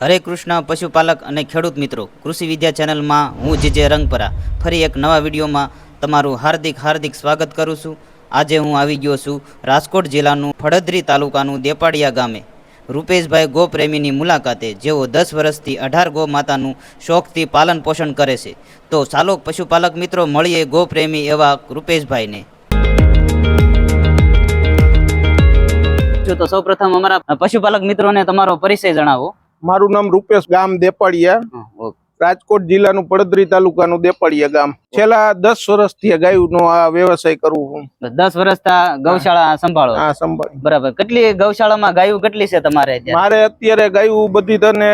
હરે કૃષ્ણ, પશુપાલક અને ખેડૂત મિત્રો, કૃષિ વિદ્યા ચેનલમાં હું જે જે રંગપરા, ફરી એક નવા વિડીયોમાં તમારું હાર્દિક હાર્દિક સ્વાગત કરું છું. આજે હું આવી ગયો છું રાજકોટ જિલ્લાનું ફળદરી તાલુકાનું દેપાડિયા ગામે. રૂપેશભાઈ ગોપ્રેમીની મુલાકાતે, જેઓ દસ વર્ષથી અઢાર ગો માતાનું શોખથી પાલન પોષણ કરે છે. તો ચાલો પશુપાલક મિત્રો, મળીએ ગોપ્રેમી એવા રૂપેશભાઈને. તો સૌપ્રથમ અમારા પશુપાલક મિત્રોને તમારો પરિચય જણાવો. મારું નામ રૂપેશ ગામ ઓકે. રાજકોટ જિલ્લાનું પડદરી તાલુકાનું દેપાડિયા ગામ. છેલ્લા દસ વર્ષથી ગાયું ગાયનો આ વ્યવસાય કરું હું દસ વર્ષ ગૌશાળા સંભાળો. હા સંભાળ બરાબર. કેટલી ગૌશાળામાં ગાયું કેટલી છે તમારે મારે અત્યારે ગાયું બધી તને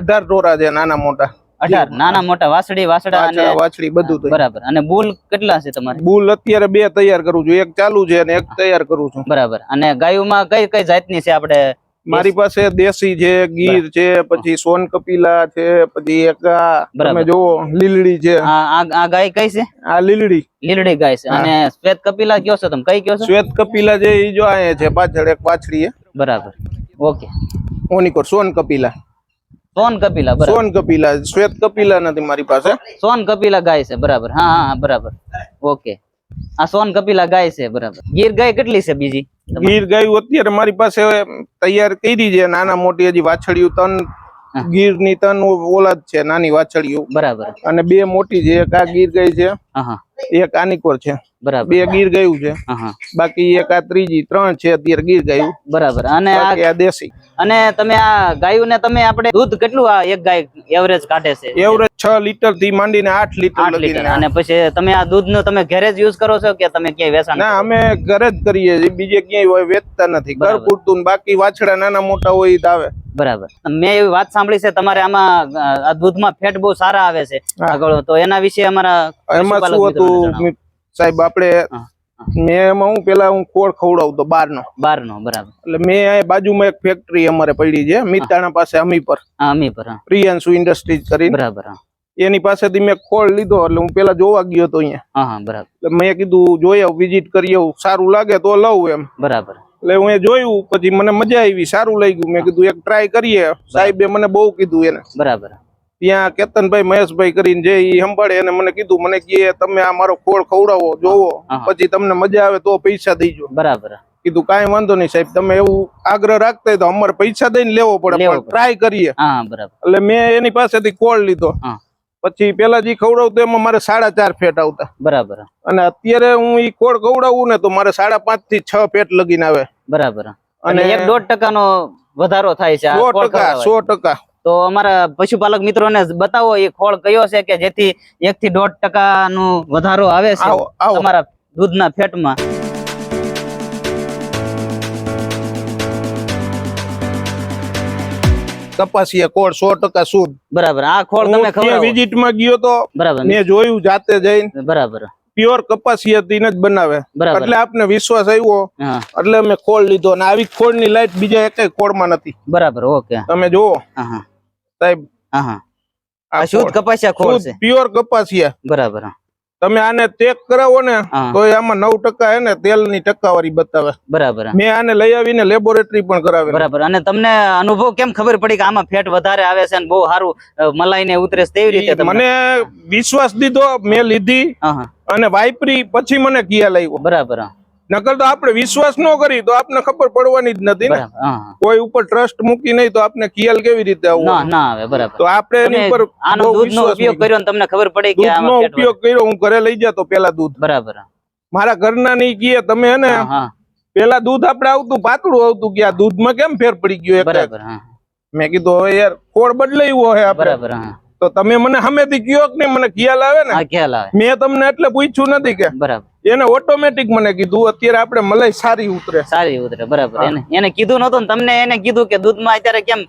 અઢાર ઢોરા છે નાના મોટા. અઢાર? નાના મોટા વાસડી વાસડા અને વાછડી બધું. બરાબર. અને બુલ કેટલા છે તમારે? બુલ અત્યારે બે તૈયાર કરું છું. એક ચાલુ છે અને એક તૈયાર કરું છું. બરાબર. અને ગાયુમાં કઈ કઈ જાતની છે આપણે મારી પાસે દેશી છે ગીર છે પછી સોન કપિલા છે પછી એક. તમે જોવો લીલડી છે. આ ગાય કઈ છે? આ લીલડી. લીલડી ગાય છે. અને શ્વેત કપિલા કયો છો તમે? કઈ કયો છો? શ્વેત કપિલા છે એ જો અહીંયા છે પાછળ એક પાછળી છે બરાબર. ઓકે. ઓનીકોર સોન કપિલા. સોન કપિલા બરાબર. સોન કપિલા શ્વેત કપિલા નથી મારી પાસે. સોન કપિલા ગાય છે બરાબર. હા હા, બરાબર. ઓકે. આ સોન કપિલા ગાય છે બરાબર. ગીર ગાય કેટલી છે બીજી? ગીર ગાયું અત્યારે મારી પાસે તૈયાર કરી છે નાના મોટી હજી વાછડીયું તન. ગીરની તન ઓલાદ છે નાની વાછડીયું બરાબર. અને બે મોટી છે એક આ ગીર ગઈ છે એક આનીકોર છે. બરાબર. બે ગીર ગયું છે. બાકી એક આ ત્રીજી ત્રણ છે અત્યારે ગીર ગાયું. બરાબર. અને આ દેશી. અને તમે આ ગાયું ને તમે આપણે દૂધ કેટલું આ એક ગાય એવરેજ કાઢે છે? એવરેજ છ લીટરથી માંડીને આઠ લીટર આઠ લીટર અને પછી તમે આ દૂધનું તમે ઘરે જ યુઝ કરો છો કે તમે ક્યાંય વેચાણ ના અમે ઘરે જ કરીએ છીએ. બીજે ક્યાંય હોય વેચતા નથી. ઘર પૂરતું બાકી વાછડા નાના મોટા હોય આવે. બરાબર. મેં એવી વાત સાંભળી છે તમારે આમાં દૂધમાં ફેટ બહુ સારા આવે છે આગળ. તો એના વિશે અમારા એમાં શું હતું સાહેબ આપણે મેં એમાં હું પેલા હું ખોળ ખવડાવતો બાર નો બાર નો બરાબર. એટલે મેં બાજુમાં એક ફેક્ટરી અમારે પડી છે મિતાણા પાસે અમીપર હા અમી પર પ્રિયાંશુ ઇન્ડસ્ટ્રીઝ કરીને. બરાબર એની પાસેથી મેં ખોળ લીધો એટલે હું પેલા જોવા ગયો હતો અહીંયા. બરાબર. મેં કીધું જોઈ આવું વિઝિટ કરી આવું સારું લાગે તો લઉં એમ. બરાબર. એટલે હું એ જોયું પછી મને મજા આવી સારું લાગ્યું. મેં કીધું એક ટ્રાય કરીએ. સાહેબે મને બહુ કીધું એને. બરાબર. ત્યાં કેતનભાઈ મહેશભાઈ કરીને જે ઈ સંભાળે એને મને કીધું મને કે તમે આ મારો ખોળ ખવડાવો જોવો. પછી તમને મજા આવે તો પૈસા દઈજો બરાબર. કીધું કાંઈ વાંધો નહીં સાહેબ તમે એવું આગ્રહ રાખતા તો અમારે પૈસા દઈને લેવો પડે. ટ્રાય કરીએ. એટલે મેં એની પાસેથી કોળ લીધો. પછી પેલા જે ખવડાવતો એમાં મારે સાડા ચાર ફેટ આવતા. બરાબર. અને અત્યારે હું ઈ ખોળ ખવડાવું ને તો મારે સાડા પાંચથી છ ફેટ લગીને આવે. બરાબર. અને એક દોઢ ટકાનો વધારો થાય છે સો ટકા સો ટકા. તો અમારા પશુપાલક મિત્રોને બતાવો એ ખોળ કયો છે કે જેથી એક થી દોઢ ટકા નો વધારો આવે છે તમારા દૂધના ફેટમાં. કપાસિયા કોળ સો ટકા શુદ્ધ. બરાબર. આ ખોળ તમે ખબર ત્યાં વિઝિટમાં ગયો તો બરાબર. મેં જોયું જાતે જઈને. બરાબર. પ્યોર કપાસિયાથી જ બનાવે. બરાબર. એટલે આપને વિશ્વાસ આવ્યો. એટલે મેં ખોળ લીધો અને આવી ખોળની લાઈટ બીજા એક ખોળમાં નથી. બરાબર ઓકે. તમે જુઓ. સાહેબ હા હા. શુદ્ધ કપાસિયા ખોળ છે. પ્યોર કપાસિયા. બરાબર. તમે આને ચેક કરાવો ને તો આમાં નવ ટકા હે ને તેલની ટકાવારી બતાવે. બરાબર. મેં આને લઈ આવીને લેબોરેટરી પણ કરાવે બરાબર. અને તમને અનુભવ કેમ ખબર પડી કે આમાં ફેટ વધારે આવે છે અને બહુ સારું મલાઈ ને ઉતરે છે તેવી રીતે મને વિશ્વાસ દીધો મેં લીધી અને વાઇપરી પછી મને કિયા આવ્યો બરાબર નકર તો આપણે વિશ્વાસ ન કરી તો આપને ખબર પડવાની જ નથી ને. કોઈ ઉપર ટ્રસ્ટ મૂકી નહીં તો આપને ખ્યાલ કેવી રીતે આવું ના આવે બરાબર. તો આપણે એની ઉપર આનો દૂધનો ઉપયોગ કર્યો તમને ખબર પડી કે દૂધનો ઉપયોગ કર્યો હું ઘરે લઈ જતો પેલા દૂધ. બરાબર મારા ઘરના ની કીએ તમે હે ને પેલા દૂધ આપણે આવતું પાતળું આવતું કે આ દૂધમાં કેમ ફેર પડી ગયો બરાબર મેં કીધું હવે યાર કોડ બદલાયો હે બરાબર તો તમે મને હમેથી કયો કે મને ખ્યાલ આવે ને? ખ્યાલ આવે. મેં તમને એટલે પૂછ્યું નથી કે. બરાબર. એને ઓટોમેટિક મને કીધું અત્યારે આપણે મલાઈ સારી ઉતરે. સારી ઉતરે બરાબર. એને એને કીધું નતું ને તમને એને કીધું કે દૂધમાં અત્યારે કેમ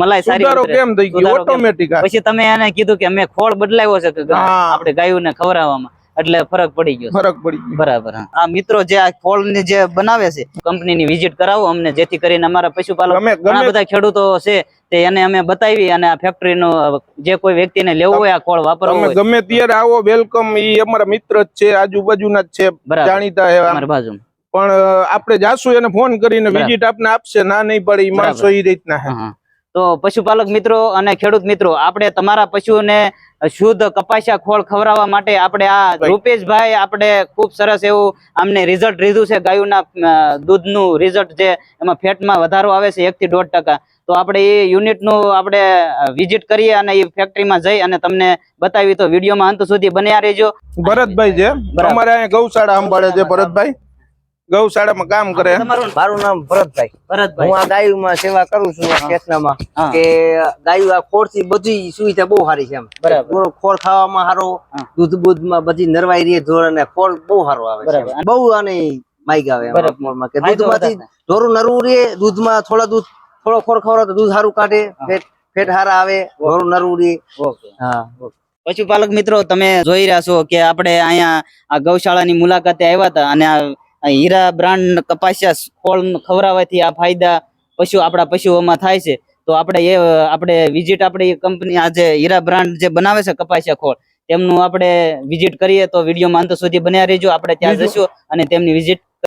મલાઈ સારી ઉતરે? કેમ થઈ ગયો? ઓટોમેટિક પછી તમે એને કીધું કે મેં ખોળ બદલાવ્યો છે કે. આપણે ગાયોને ખવડાવવામાં. એટલે ફરક પડી ગયો ફરક પડી ગયો. બરાબર આ મિત્રો જે આ ખોળની જે બનાવે છે કંપનીની વિઝિટ કરાવો અમને જેથી કરીને અમારા પશુપાલક ઘણા બધા ખેડૂતો છે તે એને અમે બતાવી અને આ ફેક્ટરીનું જે કોઈ વ્યક્તિને લેવું હોય આ કોળ વાપરવું હોય. ગમે ત્યારે આવો વેલકમ ઈ અમારા મિત્ર જ છે આજુબાજુના જ છે જાણીતા છે. બાજુ પણ આપણે જાશું એને ફોન કરીને વિઝિટ આપને આપશે ના નહીં પડે ઈ બરાબર. માણસો ઈ રીતના હા. તો પશુપાલક મિત્રો અને ખેડૂત મિત્રો આપણે તમારા પશુઓને શુદ્ધ કપાસિયા ખોળ ખવડાવવા માટે આપણે આ ભાઈ. રૂપેશભાઈ આપણે ખૂબ સરસ એવું અમને રિઝલ્ટ લીધું છે ગાયુના દૂધનું રિઝલ્ટ છે એમાં ફેટમાં વધારો આવે છે એક થી દોઢ ટકા. તો આપણે એ યુનિટનું આપણે વિઝિટ કરીએ અને એ ફેક્ટરીમાં જઈ અને તમને બતાવી. તો વિડીયોમાં અંત સુધી બન્યા રહેજો. ભરતભાઈ છે અમારે અહીંયા ગૌશાળા સંભાળે છે ભરતભાઈ. ગૌશાળામાં કામ કરે. મારું નામ ભરતભાઈ. ભરતભાઈ. હું આ ગાયુમાં સેવા કરું છું આ કે ગાયું આ ખોળથી બધી સુવિધા બહુ સારી છે બરાબર. ખોળ ખાવામાં સારો દૂધ બૂધમાં બધી નરવાઈ રહી અને ખોળ બહુ સારો આવે છે બહુ આને માઈક આવે. કે દૂધમાંથી ધોરું નરવું નરવું દૂધ દૂધમાં થોડા દૂધ થોડો ખોળ ખવડાવો તો દૂધ સારું કાઢે ફેટ ફેટ સારા આવે ધોરું નરવું રે હા. પશુપાલક મિત્રો તમે જોઈ રહ્યા છો કે આપણે અહીંયા આ ગૌશાળાની મુલાકાતે આવ્યા હતા અને આ હીરા બ્રાન્ડ કપાસિયા ખોળ ખવડાવવાથી આ ફાયદા પશુ આપણા પશુઓમાં થાય છે. તો આપણે એ આપણે વિઝિટ આપણી કંપની આ જે હીરા બ્રાન્ડ જે બનાવે છે કપાસિયા ખોળ તેમનું આપણે વિઝિટ કરીએ તો વિડીયોમાં અંત સુધી બન્યા રહેજો. આપણે ત્યાં જશું અને તેમની વિઝિટ